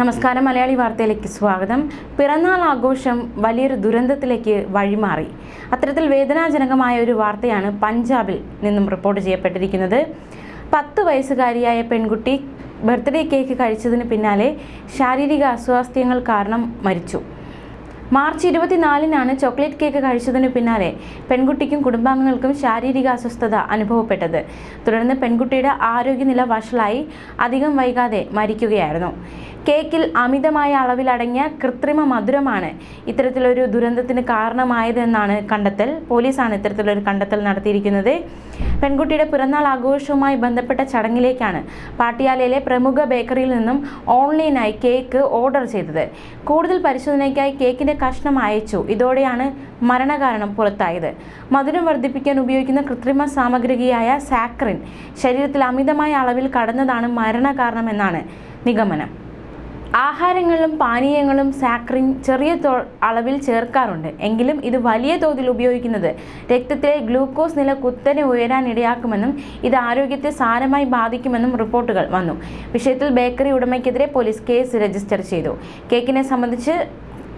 നമസ്കാരം മലയാളി വാർത്തയിലേക്ക് സ്വാഗതം. പിറന്നാൾ ആഘോഷം വലിയൊരു ദുരന്തത്തിലേക്ക് വഴിമാറി. അത്തരത്തിൽ വേദനാജനകമായ ഒരു വാർത്തയാണ് പഞ്ചാബിൽ നിന്നും റിപ്പോർട്ട് ചെയ്യപ്പെട്ടിരിക്കുന്നത്. പത്ത് വയസ്സുകാരിയായ പെൺകുട്ടി ബർത്ത്ഡേ കേക്ക് കഴിച്ചതിന് പിന്നാലെ ശാരീരിക അസ്വാസ്ഥ്യങ്ങൾ കാരണം മരിച്ചു. മാർച്ച് ഇരുപത്തിനാലിനാണ് ചോക്ലേറ്റ് കേക്ക് കഴിച്ചതിനു പിന്നാലെ പെൺകുട്ടിക്കും കുടുംബാംഗങ്ങൾക്കും ശാരീരിക അസ്വസ്ഥത അനുഭവപ്പെട്ടത്. തുടർന്ന് പെൺകുട്ടിയുടെ ആരോഗ്യനില വഷളായി അധികം വൈകാതെ മരിക്കുകയായിരുന്നു. കേക്കിൽ അമിതമായ അളവിലടങ്ങിയ കൃത്രിമ മധുരമാണ് ഇത്തരത്തിലൊരു ദുരന്തത്തിന് കാരണമായതെന്നാണ് കണ്ടെത്തൽ. പോലീസാണ് ഇത്തരത്തിലൊരു കണ്ടെത്തൽ നടത്തിയിരിക്കുന്നത്. പെൺകുട്ടിയുടെ പിറന്നാൾ ആഘോഷവുമായി ബന്ധപ്പെട്ട ചടങ്ങിലേക്കാണ് പാട്ടിയാലയിലെ പ്രമുഖ ബേക്കറിയിൽ നിന്നും ഓൺലൈനായി കേക്ക് ഓർഡർ ചെയ്തത്. കൂടുതൽ പരിശോധനയ്ക്കായി കേക്കിന്റെ കഷ്ണം അയച്ചു. ഇതോടെയാണ് മരണകാരണം പുറത്തായത്. മധുരം വർദ്ധിപ്പിക്കാൻ ഉപയോഗിക്കുന്ന കൃത്രിമ സാമഗ്രികയായ സാക്രിൻ ശരീരത്തിൽ അമിതമായ അളവിൽ കടന്നതാണ് മരണകാരണമെന്നാണ് നിഗമനം. ആഹാരങ്ങളിലും പാനീയങ്ങളും സാക്രിൻ ചെറിയ അളവിൽ ചേർക്കാറുണ്ട്. എങ്കിലും ഇത് വലിയ തോതിൽ ഉപയോഗിക്കുന്നത് രക്തത്തിലെ ഗ്ലൂക്കോസ് നില കുത്തനെ ഉയരാൻ ഇടയാക്കുമെന്നും ഇത് ആരോഗ്യത്തെ സാരമായി ബാധിക്കുമെന്നും റിപ്പോർട്ടുകൾ വന്നു. വിഷയത്തിൽ ബേക്കറി ഉടമയ്ക്കെതിരെ പോലീസ് കേസ് രജിസ്റ്റർ ചെയ്തു. കേക്കിനെ സംബന്ധിച്ച്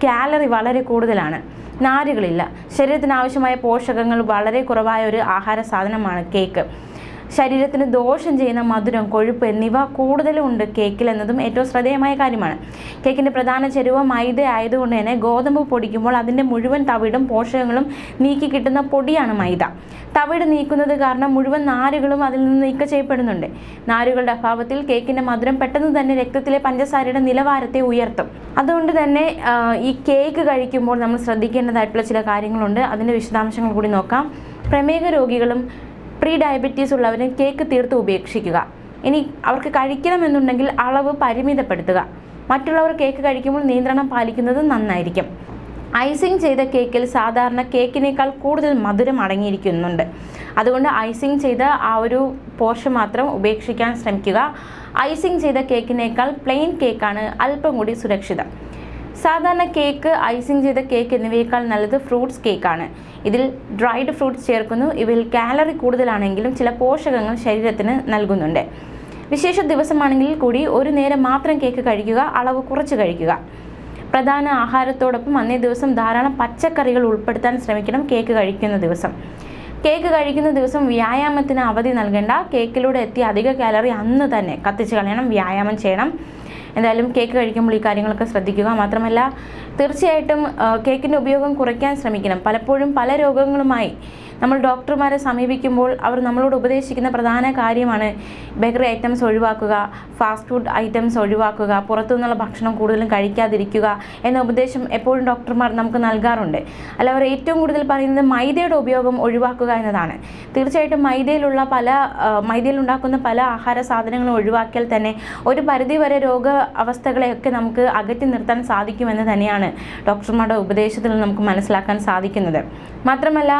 കാലറി വളരെ കൂടുതലാണ്. നാരുകളില്ല. ശരീരത്തിന് ആവശ്യമായ പോഷകങ്ങൾ വളരെ കുറവായ ഒരു ആഹാര സാധനമാണ് കേക്ക്. ശരീരത്തിന് ദോഷം ചെയ്യുന്ന മധുരം കൊഴുപ്പ് എന്നിവ കൂടുതലും ഉണ്ട് കേക്കിൽ എന്നതും ഏറ്റവും ശ്രദ്ധേയമായ കാര്യമാണ്. കേക്കിന്റെ പ്രധാന ചേരുവ മൈദ ആയതുകൊണ്ട് തന്നെ ഗോതമ്പ് പൊടിക്കുമ്പോൾ അതിന്റെ മുഴുവൻ തവിടും പോഷകങ്ങളും നീക്കി കിട്ടുന്ന പൊടിയാണ് മൈദ. തവിട് നീക്കുന്നത് കാരണം മുഴുവൻ നാരുകളും അതിൽ നിന്ന് നീക്കം ചെയ്യപ്പെടുന്നുണ്ട്. നാരുകളുടെ അഭാവത്തിൽ കേക്കിന്റെ മധുരം പെട്ടെന്ന് തന്നെ രക്തത്തിലെ പഞ്ചസാരയുടെ നിലവാരത്തെ ഉയർത്തും. അതുകൊണ്ട് തന്നെ ഈ കേക്ക് കഴിക്കുമ്പോൾ നമ്മൾ ശ്രദ്ധിക്കേണ്ടതായിട്ടുള്ള ചില കാര്യങ്ങളുണ്ട്. അതിന്റെ വിശദാംശങ്ങൾ കൂടി നോക്കാം. പ്രമേഹ രോഗികളും പ്രീ ഡയബറ്റീസ് ഉള്ളവർ കേക്ക് തീർത്ത് ഉപേക്ഷിക്കുക. ഇനി അവർക്ക് കഴിക്കണമെന്നുണ്ടെങ്കിൽ അളവ് പരിമിതപ്പെടുത്തുക. മറ്റുള്ളവർ കേക്ക് കഴിക്കുമ്പോൾ നിയന്ത്രണം പാലിക്കുന്നത് നന്നായിരിക്കും. ഐസിങ് ചെയ്ത കേക്കിൽ സാധാരണ കേക്കിനേക്കാൾ കൂടുതൽ മധുരം അടങ്ങിയിരിക്കുന്നുണ്ട്. അതുകൊണ്ട് ഐസിങ് ചെയ്ത ആ ഒരു പോർഷൻ മാത്രം ഉപേക്ഷിക്കാൻ ശ്രമിക്കുക. ഐസിങ് ചെയ്ത കേക്കിനേക്കാൾ പ്ലെയിൻ കേക്കാണ് അല്പം കൂടി സുരക്ഷിതം. സാധാരണ കേക്ക് ഐസിങ് ചെയ്ത കേക്ക് എന്നിവയേക്കാൾ നല്ലത് ഫ്രൂട്ട്സ് കേക്കാണ്. ഇതിൽ ഡ്രൈഡ് ഫ്രൂട്ട്സ് ചേർക്കുന്നു. ഇവയിൽ കാലറി കൂടുതലാണെങ്കിലും ചില പോഷകങ്ങൾ ശരീരത്തിന് നൽകുന്നുണ്ട്. വിശേഷ ദിവസമാണെങ്കിൽ കൂടി ഒരു നേരം മാത്രം കേക്ക് കഴിക്കുക അളവ് കുറച്ച് കഴിക്കുക. പ്രധാന ആഹാരത്തോടൊപ്പം അന്നേ ദിവസം ധാരാളം പച്ചക്കറികൾ ഉൾപ്പെടുത്താൻ ശ്രമിക്കണം കേക്ക് കഴിക്കുന്ന ദിവസം. കേക്ക് കഴിക്കുന്ന ദിവസം വ്യായാമത്തിന് അവധി നൽകേണ്ട. കേക്കിലൂടെ എത്തിയ അധിക കാലറി അന്ന് തന്നെ. കത്തിച്ച് കളയണം വ്യായാമം ചെയ്യണം. എന്തായാലും കേക്ക് കഴിക്കുമ്പോൾ ഈ കാര്യങ്ങളൊക്കെ ശ്രദ്ധിക്കുക. മാത്രമല്ല തീർച്ചയായിട്ടും കേക്കിന്റെ ഉപയോഗം കുറയ്ക്കാൻ ശ്രമിക്കണം. പലപ്പോഴും പല രോഗങ്ങളുമായി നമ്മൾ ഡോക്ടർമാരെ സമീപിക്കുമ്പോൾ അവർ നമ്മളോട് ഉപദേശിക്കുന്ന പ്രധാന കാര്യമാണ് ബേക്കറി ഐറ്റംസ് ഒഴിവാക്കുക ഫാസ്റ്റ് ഫുഡ് ഐറ്റംസ് ഒഴിവാക്കുക പുറത്തുനിന്നുള്ള ഭക്ഷണം കൂടുതലും കഴിക്കാതിരിക്കുക എന്ന ഉപദേശം എപ്പോഴും ഡോക്ടർമാർ നമുക്ക് നൽകാറുണ്ട്. അല്ല അവർ ഏറ്റവും കൂടുതൽ പറയുന്നത് മൈദയുടെ ഉപയോഗം ഒഴിവാക്കുക എന്നതാണ്. തീർച്ചയായിട്ടും മൈദയിലുള്ള പല മൈദയിൽ ഉണ്ടാക്കുന്ന പല ആഹാര സാധനങ്ങളും ഒഴിവാക്കിയാൽ തന്നെ ഒരു പരിധിവരെ രോഗ അവസ്ഥകളെയൊക്കെ നമുക്ക് അകറ്റി നിർത്താൻ സാധിക്കുമെന്ന് തന്നെയാണ് ഡോക്ടർമാരുടെ ഉപദേശത്തിൽ നമുക്ക് മനസ്സിലാക്കാൻ സാധിക്കുന്നത്. മാത്രമല്ല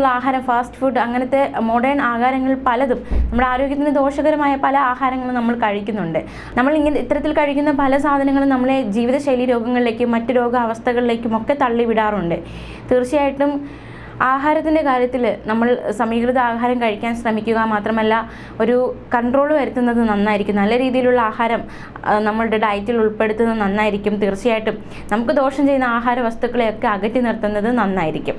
പുറത്തുനിന്നുള്ള ആഹാരം ഫാസ്റ്റ് ഫുഡ് അങ്ങനത്തെ മോഡേൺ ആഹാരങ്ങൾ പലതും നമ്മുടെ ആരോഗ്യത്തിന് ദോഷകരമായ പല ആഹാരങ്ങളും നമ്മൾ കഴിക്കുന്നുണ്ട്. നമ്മൾ ഇങ്ങനെ ഇത്തരത്തിൽ കഴിക്കുന്ന പല സാധനങ്ങളും നമ്മളെ ജീവിതശൈലി രോഗങ്ങളിലേക്കും മറ്റ് രോഗാവസ്ഥകളിലേക്കും ഒക്കെ തള്ളിവിടാറുണ്ട്. തീർച്ചയായിട്ടും ആഹാരത്തിന്റെ കാര്യത്തിൽ നമ്മൾ സമീകൃത ആഹാരം കഴിക്കാൻ ശ്രമിക്കുക മാത്രമല്ല ഒരു കൺട്രോൾ വരുത്തുന്നത് നന്നായിരിക്കും. നല്ല രീതിയിലുള്ള ആഹാരം നമ്മളുടെ ഡയറ്റിൽ ഉൾപ്പെടുത്തുന്നത് നന്നായിരിക്കും. തീർച്ചയായിട്ടും നമുക്ക് ദോഷം ചെയ്യുന്ന ആഹാര വസ്തുക്കളെയൊക്കെ അകറ്റി നിർത്തുന്നത് നന്നായിരിക്കും.